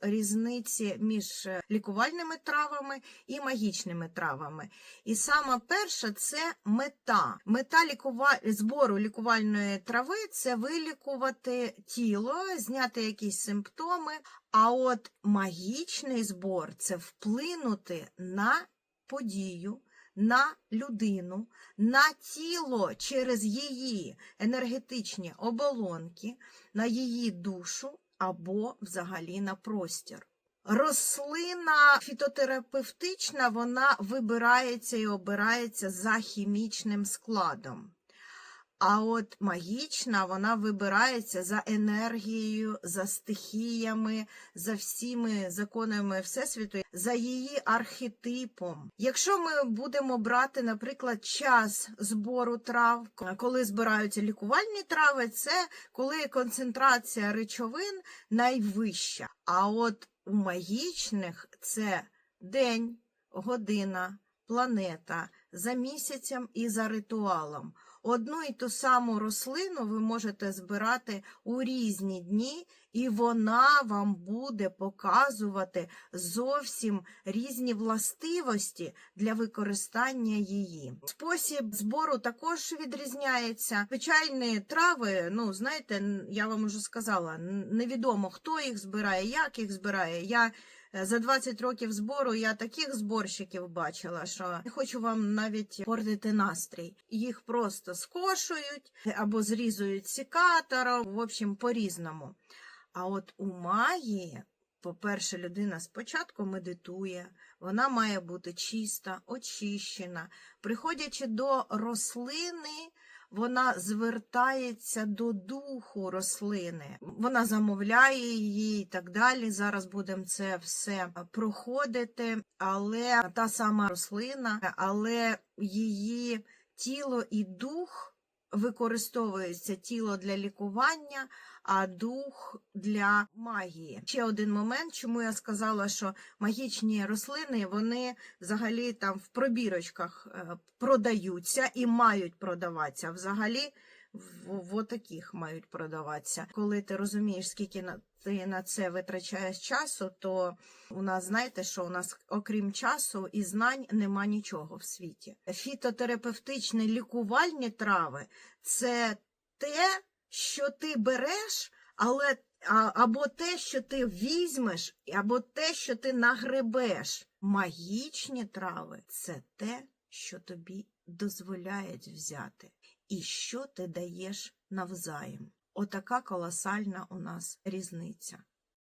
різниці між е, лікувальними травами і магічними травами. І саме перша це мета. Мета лікува... збору лікувальної трави це вилікувати тіло, зняти якісь симптоми. А от магічний збор це вплинути на подію. На людину, на тіло через її енергетичні оболонки, на її душу або взагалі на простір. Рослина фітотерапевтична, вона вибирається і обирається за хімічним складом. А от магічна вона вибирається за енергією, за стихіями, за всіми законами Всесвіту, за її архетипом. Якщо ми будемо брати, наприклад, час збору трав, коли збираються лікувальні трави, це коли концентрація речовин найвища. А от у магічних це день, година, планета за місяцем і за ритуалом. Одну і ту саму рослину ви можете збирати у різні дні, і вона вам буде показувати зовсім різні властивості для використання її. Спосіб збору також відрізняється. Звичайні трави, ну знаєте, я вам уже сказала, невідомо хто їх збирає, як їх збирає. Я За 20 років збору я таких зборщиків бачила, що не хочу вам навіть портити настрій. Їх просто скошують або зрізують секатором, в общем, по-різному. А от у магії, по-перше, людина спочатку медитує, вона має бути чиста, очищена. Приходячи до рослини, вона звертається до духу рослини, вона замовляє її і так далі. Зараз будемо це все проходити, але та сама рослина, але її тіло і дух використовується тіло для лікування, а дух для магії. Ще один момент, чому я сказала, що магічні рослини вони взагалі там в пробірочках е, продаються і мають продаватися. Взагалі в, в таких мають продаватися. Коли ти розумієш, скільки на ти на це витрачаєш часу, то у нас знаєте, що у нас окрім часу і знань нема нічого в світі. Фітотерапевтичні лікувальні трави це те, що ти береш, але або те, що ти візьмеш, або те, що ти нагребеш. Магічні трави це те, що тобі дозволяють взяти, і що ти даєш навзаєм. Отака колосальна у нас різниця.